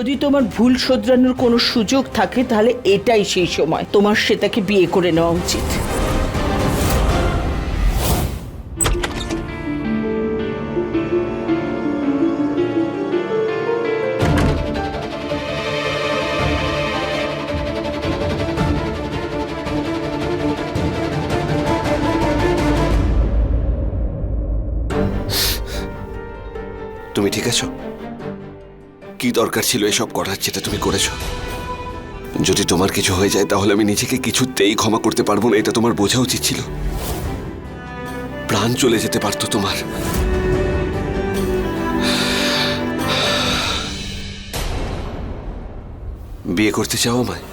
যদি তোমার ভুল শোধরানোর কোনো সুযোগ থাকে, তাহলে এটাই সেই সময়। তোমার সেটাকে বিয়ে করে নেওয়া উচিত। দরকার ছিল এসব করার যেটা তুমি করেছ। যদি তোমার কিছু হয়ে যায় তাহলে আমি নিজেকে কিছুতেই ক্ষমা করতে পারব না এটা তোমার বোঝা উচিত ছিল। প্রাণ চলে যেতে পারতো তোমার। বিয়ে করতে চাও আমায়?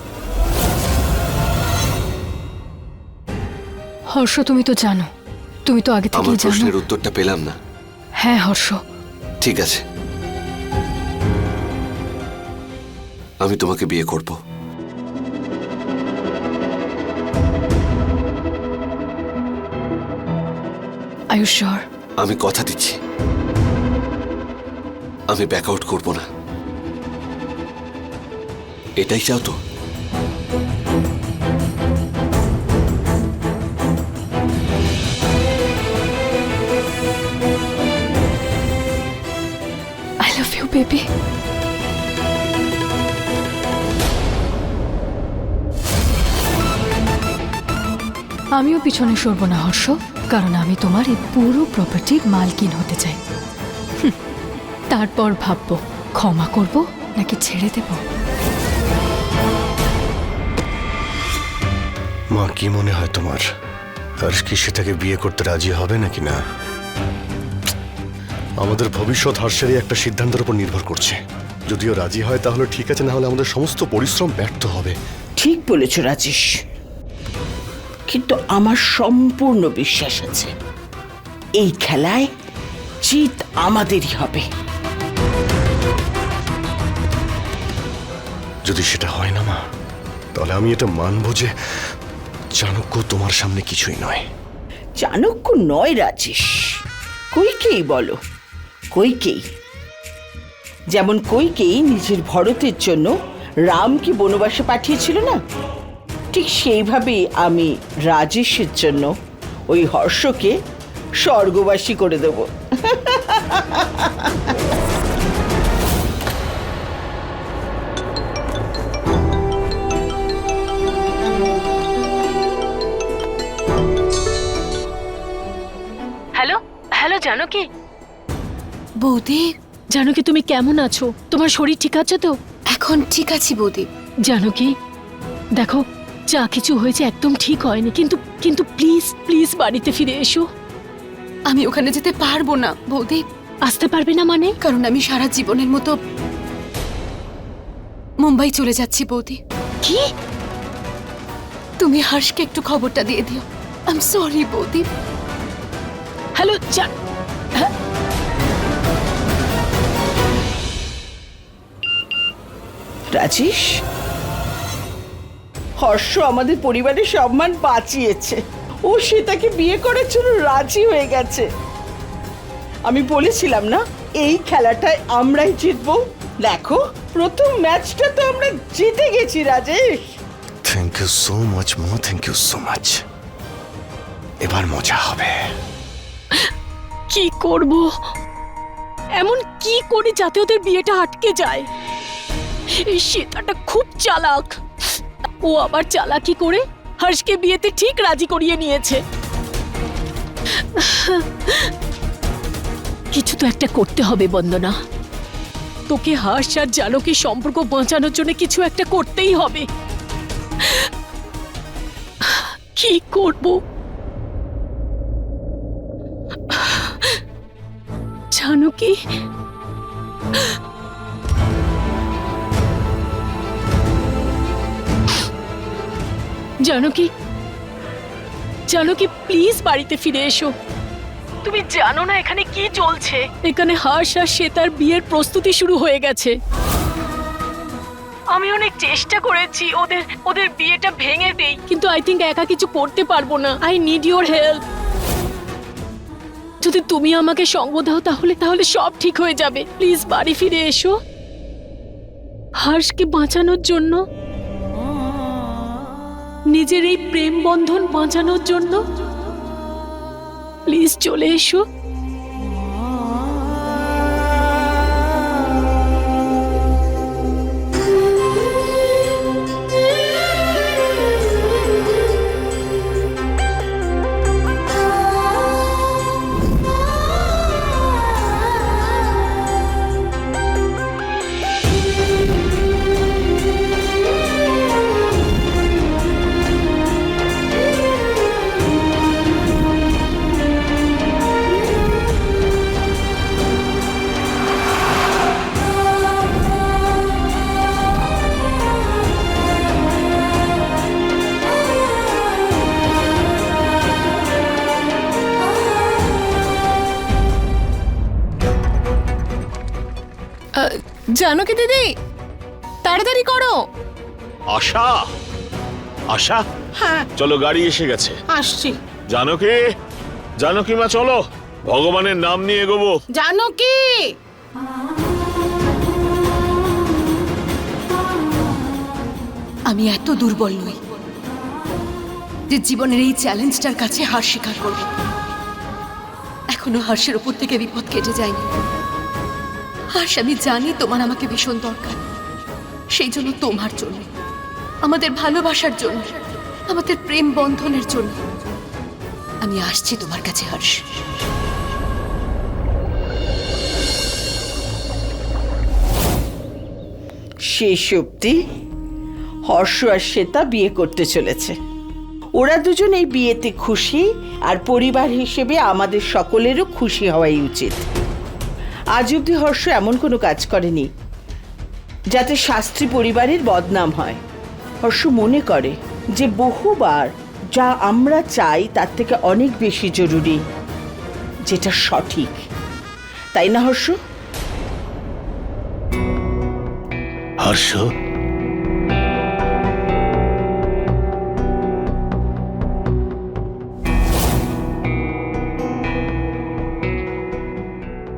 হর্ষ তুমি তো জানো। তুমি তো আগে থেকেই জানো। প্রশ্নের উত্তরটা পেলাম না। হ্যাঁ হর্ষ। ঠিক আছে। আমি তোমাকে বিয়ে করব। আমি কথা দিচ্ছি। আমি ব্যাক আউট করব না। এটাই চাও তো? আই লাভ ইউ বেবি আমিও পিছনে সরব না হর্ষ কারণ আমি তোমার এই পুরো প্রপার্টির মালকিন হতে চাই। তারপর ভাববো ক্ষমা করব নাকি ছেড়ে দেব? মা কি মনে হয় তোমার? হর্ষ কি সেটাকে বিয়ে করতে রাজি হবে নাকি না? আমাদের ভবিষ্যৎ হর্ষেরই একটা সিদ্ধান্তের উপর নির্ভর করছে। যদিও রাজি হয় তাহলে ঠিক আছে না হলে আমাদের সমস্ত পরিশ্রম ব্যর্থ হবে। ঠিক বলেছ রাজেশ। কিন্তু আমার সম্পূর্ণ বিশ্বাস আছে। এই খেলায় জিত আমাদেরই হবে। যদি সেটা হয় না মা তাহলে আমি এটা মানবো যে চাণক্য তোমার সামনে কিছুই নয়। চাণক্য নয় রাজেশ। কইকেই বলো। কইকেই যেমন কইকেই নিজের ভরতের জন্য রামকে বনবাসে পাঠিয়েছিল না ঠিক সেইভাবেই আমি রাজেশের জন্য ওই হর্ষকে স্বর্গবাসী করে দেব। হ্যালো হ্যালো জানো কি বৌদি জানো কি তুমি কেমন আছো? তোমার শরীর ঠিক আছে তো? এখন ঠিক আছি বৌদি। জানো কি দেখো যা কিছু হয়েছে একদম ঠিক হয়নি কিন্তু কিন্তু প্লিজ প্লিজ বাড়িতে ফিরে এসো। আমি ওখানে যেতে পারব না বৌদি। আসতে পারবে না মানে? কারণ আমি সারা জীবনের মতো মুম্বাই চলে যাচ্ছি বৌদি। কি? তুমি হর্ষকে একটু খবরটা দিয়ে দিও। আই এম সরি বৌদি। হ্যালো জান রাজেশ? হর্ষ আমাদের পরিবারের সম্মান বাঁচিয়েছে। ও সেটাকে বিয়ে করার জন্য রাজি হয়ে গেছে। আমি বলেছিলাম না এই খেলাটায় আমরাই জিতবো। দেখো প্রথম ম্যাচটা তো আমরা জিতে গেছি Rajesh. Thank you so much মা থ্যাংক ইউ সো মাচ এবার মজা হবে। কি করব? এমন কি করে যাতে ওদের বিয়েটা আটকে যায়? এই শ্বেতাটা খুব চালাক। ও আবার চালাকি করে হর্ষকে বিয়েতে ঠিক রাজি করিয়ে নিয়েছে। কিছু তো একটা করতে হবে, বন্দনা। তোকে হর্ষ আর জানকীর সম্পর্ক বাঁচানোর জন্য কিছু একটা করতেই হবে। কি করব? জানকী জানকী জানকী প্লিজ বাড়িতে ফিরে এসো। তুমি জানো না এখানে কি চলছে? এখানে হর্ষ আর শ্বেতার বিয়ের প্রস্তুতি শুরু হয়ে গেছে। আমি অনেক চেষ্টা করেছি ওদের ওদের বিয়েটা ভেঙে দেই। কিন্তু আই থিঙ্ক একা কিছু করতে পারব না। আই নিড ইউর হেল্প যদি তুমি আমাকে সঙ্গ দাও তাহলে তাহলে সব ঠিক হয়ে যাবে। প্লিজ বাড়ি ফিরে এসো। হর্ষকে বাঁচানোর জন্য নিজের এই প্রেম বন্ধন বাঁচানোর জন্য প্লিজ চলে এসো। জানো কি দিদি? তাড়াতাড়ি করো। আশা আশা হ্যাঁ। চলো গাড়ি এসে গেছে। আসছি। জানকি জানকি মা চলো ভগবানের নাম নিয়ে এগোবো। জানো কি? আমি এত দুর্বল নই যে জীবনের এই চ্যালেঞ্জটার কাছে হার স্বীকার করব। এখনও হার্ষের উপর থেকে বিপদ কেটে যায়নি। হার্ষ আমি জানি তোমার আমাকে ভীষণ দরকার। সেই জন্য তোমার জন্য, আমাদের ভালোবাসার জন্য, আমাদের প্রেম বন্ধনের জন্য, আমি আসছি তোমার কাছে, হর্ষ। শেষ অব্দি হর্ষ আর শ্বেতা বিয়ে করতে চলেছে। ওরা দুজন এই বিয়েতে খুশি আর পরিবার হিসেবে আমাদের সকলেরও খুশি হওয়াই উচিত। আজ অব্দি হর্ষ এমন কোনো কাজ করেনি, যাতে শাস্ত্রী পরিবারের বদনাম হয়। হর্ষ মনে করে যে বহুবার যা আমরা চাই তার থেকে অনেক বেশি জরুরি, যেটা সঠিক। তাই না, হর্ষ? হর্ষ?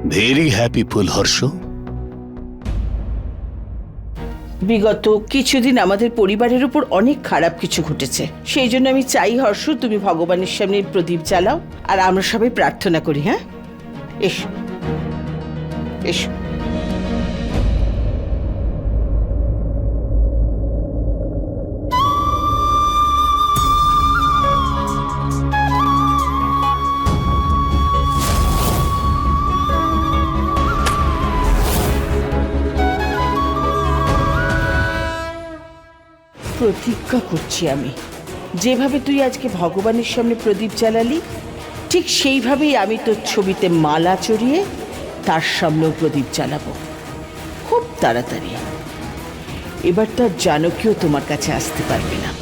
ভেরি হ্যাপি ফুল, হর্ষ। বিগত কিছুদিন আমাদের পরিবারের উপর অনেক খারাপ কিছু ঘটেছে। সেই জন্য আমি চাই, হর্ষ, তুমি ভগবানের সামনে প্রদীপ জ্বালাও, আর আমরা সবাই প্রার্থনা করি হ্যাঁ? এসো। এসো। প্রতিজ্ঞা করছি আমি। যেভাবে তুই আজকে ভগবানের সামনে প্রদীপ জ্বালালি, ঠিক সেইভাবেই আমি তোর ছবিতে মালা চড়িয়ে তার সামনেও প্রদীপ জ্বালাবো। খুব তাড়াতাড়ি। এবার তার জানকীয় তোমার কাছে আসতে পারবে না।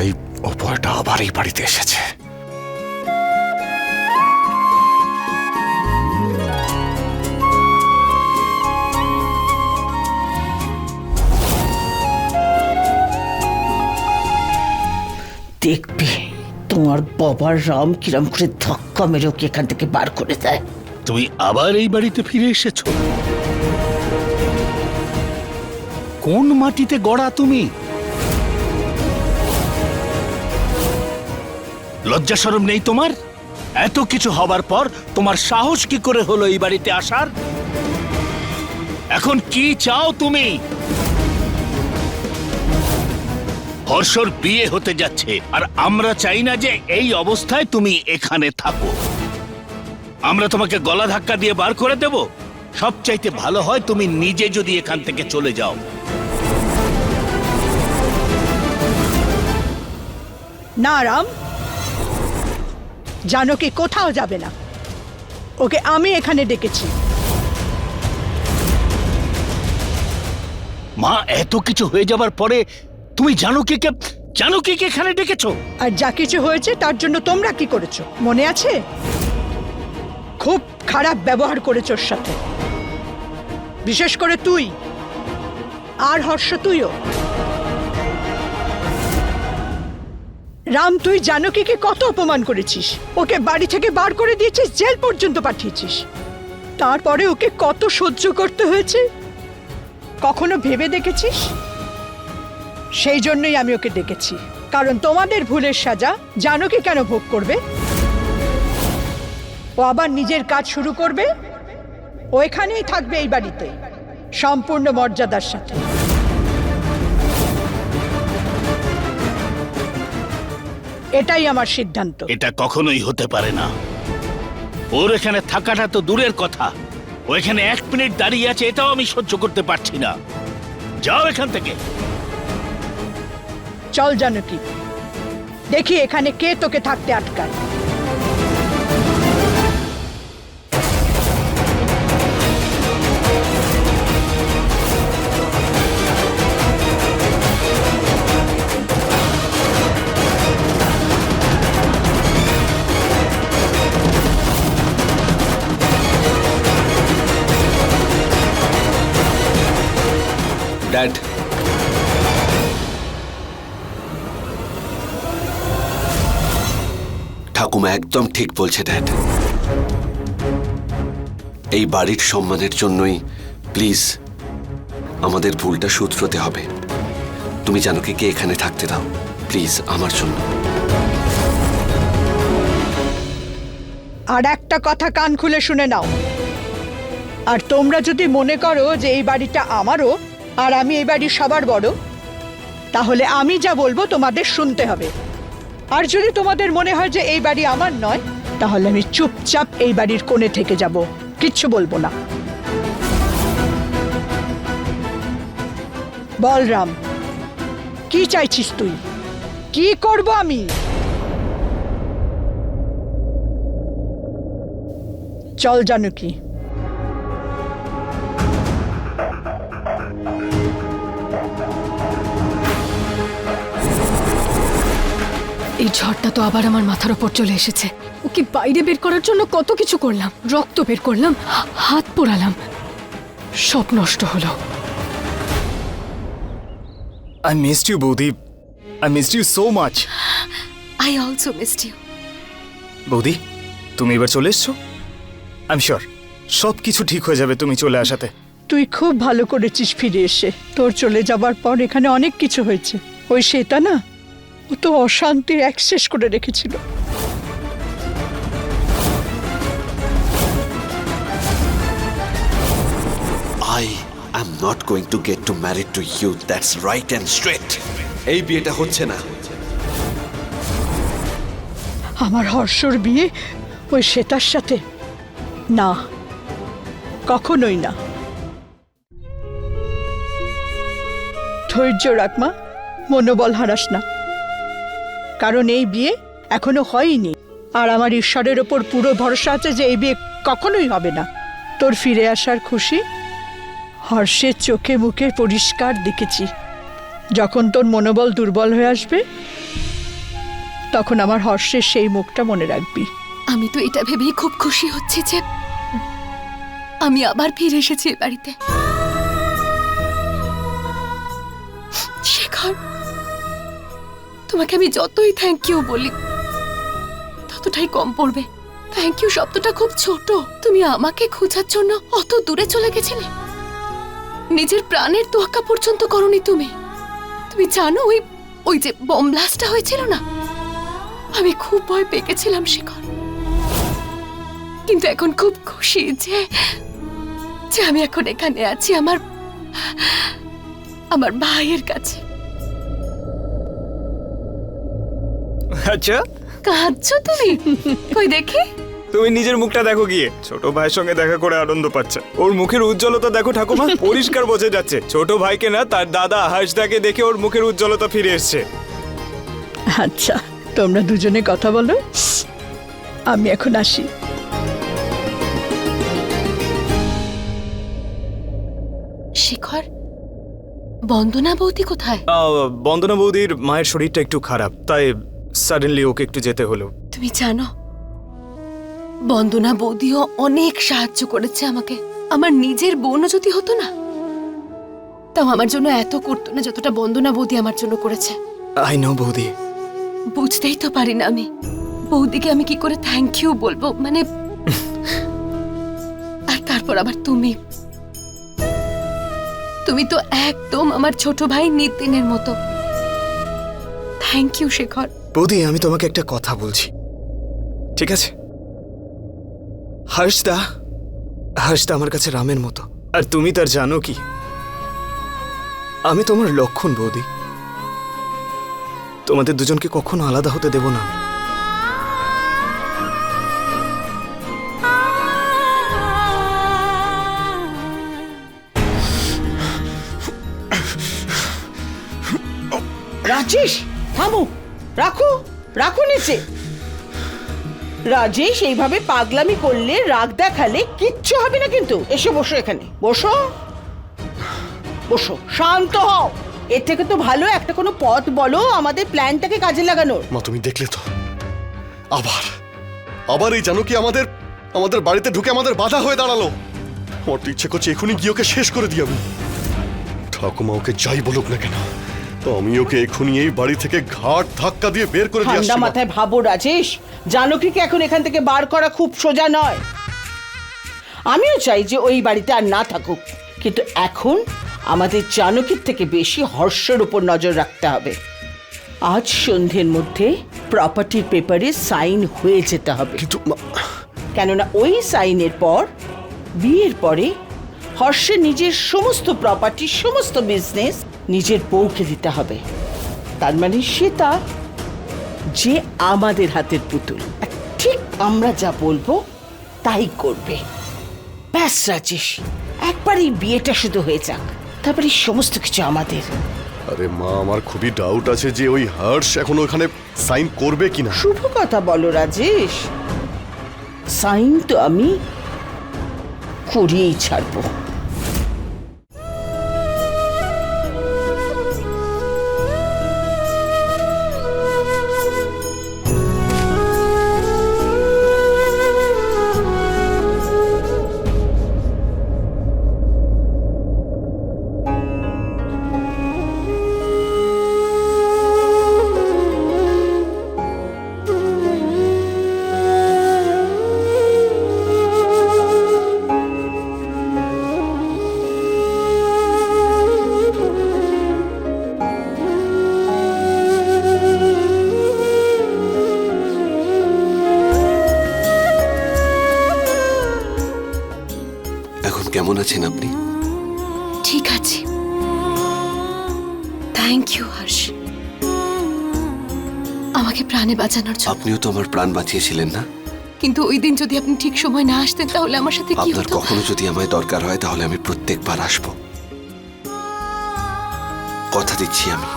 এই অপয়টা আবার এই বাড়িতে এসেছে। দেখবে তোমার বাবার রাম কিরম করে ধাক্কা মেরে ওকে এখান থেকে বার করে দেয়। তুমি আবার এই বাড়িতে ফিরে এসেছ। কোন মাটিতে গড়া তুমি? লজ্জা শরম নেই তোমার? এত কিছু হবার পর তোমার সাহস কি করে হলো এই বাড়িতে আসার? এখন কি চাও তুমি? হর্ষর বিয়ে হতে যাচ্ছে, আর আমরা চাই না যে এই অবস্থায় তুমি এখানে থাকো। আমরা তোমাকে গলা ধাক্কা দিয়ে বার করে দেব। সবচাইতে ভালো হয় তুমি নিজে যদি এখান থেকে চলে যাও। না রাম জানকি কোথাও যাবে না। ওকে আমি এখানে ডেকেছি। মা এত কিছু হয়ে যাবার পরে তুমি জানো কে কে জানো কে কে এখানে ডেকেছো? আর যা কিছু হয়েছে তার জন্য তোমরা কি করেছ? মনে আছে? খুব খারাপ ব্যবহার করেছ ওর সাথে। বিশেষ করে তুই। আর হর্ষ তুইও। রাম, তুই জানকীকে কত অপমান করেছিস? ওকে বাড়ি থেকে বার করে দিয়েছিস, জেল পর্যন্ত পাঠিয়েছিস। তারপরে ওকে কত সহ্য করতে হয়েছে? কখনো ভেবে দেখেছিস? সেই জন্যই আমি ওকে ডেকেছি। কারণ তোমাদের ভুলের সাজা জানকী কেন ভোগ করবে? ও আবার নিজের কাজ শুরু করবে? ও এখানেই থাকবে এই বাড়িতে। সম্পূর্ণ মর্যাদার সাথে। এটাই আমার সিদ্ধান্ত। এটা কখনোই হতে পারে না। ওর এখানে থাকাটা তো দূরের কথা। ও এখানে এক মিনিট দাঁড়িয়ে আছে এটাও আমি সহ্য করতে পারছি না। যাও এখান থেকে। চল জানকি। দেখি এখানে কে তোকে থাকতে আটকায়। ঠাকুমা একদম ঠিক বলছে ড্যাড। এই বাড়ির সম্মানের জন্যই প্লিজ আমাদের ভুলটা শুধরোতে হবে। তুমি জানো কি, কে এখানে থাকতে দাও, প্লিজ আমার জন্য। আর একটা কথা কান খুলে শুনে নাও। আর তোমরা যদি মনে করো যে এই বাড়িটা আমারও, আর আমি এই বাড়ির সবার বড়, তাহলে আমি যা বলব তোমাদের শুনতে হবে। আর যদি তোমাদের মনে হয় যে এই বাড়ি আমার নয়, তাহলে আমি চুপচাপ এই বাড়ির কোণে থেকে যাব। কিচ্ছু বলব না। বলরাম, কি চাইছিস তুই? কি করব আমি? চল, জানকী। এই ঝড়টা তো আবার আমার মাথার ওপর চলে এসেছে। ওকে বাইরে বের করার জন্য কত কিছু করলাম। রক্ত বের করলাম হাত পোড়ালাম। সব নষ্ট হলো। আই মিসড ইউ বৌদি I missed you so much I also missed you বৌদি তুমি এবার চলে এসছো? আই এম শিওর সব কিছু ঠিক হয়ে যাবে তুমি চলে আসাতে। তুই খুব ভালো করেছিস ফিরে এসে। তোর চলে যাবার পর এখানে অনেক কিছু হয়েছে। ওই শ্বেতা না? ও তো অশান্তির অ্যাক্সেস করে রেখেছিল। I am not going to get to married to you that's right and straight এই বিয়েটা হচ্ছে না। আমার হর্ষর বিয়ে ওই শ্বেতার সাথে। না কখনোই না। ধৈর্য রাখ মা মনোবল হারাস না। কারণ এই বিয়ে এখনও হয়নি। আর আমার ঈশ্বরের ওপর পুরো ভরসা আছে যে এই বিয়ে কখনোই হবে না। তোর ফিরে আসার খুশি? হর্ষের চোখে মুখে পরিষ্কার দেখেছি। যখন তোর মনোবল দুর্বল হয়ে আসবে, তখন আমার হর্ষের সেই মুখটা মনে রাখবি। আমি তো এটা ভেবেই খুব খুশি হচ্ছি যে আমি আবার ফিরে এসেছি বাড়িতে। তোমাকে আমি যতই থ্যাংক ইউ বলি, ততটাই কম পড়বে। থ্যাংক ইউ শব্দটা খুব ছোট। তুমি আমাকে খোঁজার জন্য অত দূরে চলে গেছিলে। নিজের প্রাণের তোয়াক্কা পর্যন্ত করনি তুমি। তুমি জানো ওই ওই যে বম ব্লাস্টটা হয়েছিল না? আমি খুব ভয় পেয়ে শেখর। কিন্তু এখন খুব খুশি যে যে আমি এখন এখানে আছি আমার আমার ভাইয়ের কাছে। আচ্ছা কাঁদছো তুমি? কই দেখি। তুমি নিজের মুখটা দেখো গিয়ে। ছোট ভাইয়ের সঙ্গে দেখা করে আনন্দ পাচ্ছে। ওর মুখের উজ্জ্বলতা দেখো ঠাকুমা পরিষ্কার বোঝা যাচ্ছে। ছোট ভাইকে না তার দাদা হাসদাকে দেখে ওর মুখের উজ্জ্বলতা ফিরে এসছে। আচ্ছা তোমরা দুজনে কথা বলো। আমি এখন আসি। শিখর বন্দনা বৌদি কোথায়? আহ, বন্দনা বৌদির মায়ের শরীরটা একটু খারাপ তাই সাডেনলি ওকে একটু যেতে হলো। তুমি জানো বন্দনা বৌদিও অনেক সাহায্য করেছে আমাকে। আমার নিজের বোনও যদি হতো না তাও আমার জন্য এত করতো না যতটা বন্দনা বৌদি আমার জন্য করেছে। আই নো বৌদি। বুঝতেই তো পারি না আমি। বৌদিকে আমি কি করে থ্যাংক ইউ বলব? মানে আর তারপর আবার তুমি। তুমি তো একদম আমার ছোট ভাই নিতিনের মতো। থ্যাংক ইউ শেখর বৌদি আমি তোমাকে একটা কথা বলছি। ঠিক আছে? হর্ষদা হর্ষদা আমার কাছে রামের মতো। আর তুমি তার জানো কি? আমি তোমার লক্ষণ বৌদি। তোমাদের দুজনকে কখনো আলাদা হতে দেব না আমি। রাজেশ! রাখো নিচে। রাজেশ এইভাবে পাগলামি করলে, রাগ দেখালে কিচ্ছু হবে না কিন্তু। এসে বসো এখানে। বসো। বসো। শান্ত হও। এর থেকে তো ভালো একটা কোনো পথ বলো, আমাদের প্ল্যানটাকে কাজে লাগানোর। মা, তুমি দেখলে তো? আবার। আবার এই জানো কি আমাদের আমাদের বাড়িতে ঢুকে আমাদের বাধা হয়ে দাঁড়াল। আমার তো ইচ্ছে করছে এখনই গিয়ে ওকে শেষ করে দিই আমি। ঠাকুমা ওকে যাই বলুক না কেন। তো আমি ওকে এখনই এই বাড়ি থেকে ঘাট ধাক্কা দিয়ে বের করে দিয়ে ঠান্ডা আসছি মাথায় ভাবো রাজেশ। জানকীকে এখন এখান থেকে বার করা খুব সোজা নয়। আমিও চাই যে ওই বাড়িতে আর না থাকুক। কিন্তু এখন আমাদের জানকীর থেকে বেশি হর্ষের উপর নজর রাখতে হবে। আজ সন্ধ্যের মধ্যে প্রপার্টির পেপারে সাইন হয়ে যেতে হবে। কিন্তু মা, কেননা ওই সাইনের পর বিয়ের পরে হর্ষের নিজের সমস্ত প্রপার্টি সমস্ত বিজনেস নিজের বউকে দিতে হবে। তার মানে সেটা যে আমাদের হাতের পুতুল। ঠিক আমরা যা বলব তাই করবে। ব্যাস রাজেশ একবার এই বিয়েটা শুধু হয়ে যাক। তারপরে সমস্ত কিছু আমাদের। আরে মা আমার খুবই ডাউট আছে যে ওই হর্ষ এখন ওখানে সাইন করবে কিনা। শুভ কথা বলো রাজেশ। সাইন তো আমি করিয়েই ছাড়বো। আছেন আপনি। ঠিক আছে। থ্যাংক ইউ হর্ষ আমাকে প্রাণে বাঁচানোর জন্য। আপনিও তো আমার প্রাণ বাঁচিয়েছিলেন না? কিন্তু ওই দিন যদি আপনি ঠিক সময় না আসতেন তাহলে আমার সাথে কি আপনার হতো? কখনো যদি আমায় দরকার হয় তাহলে আমি প্রত্যেকবার আসব। কথা দিচ্ছি আমি।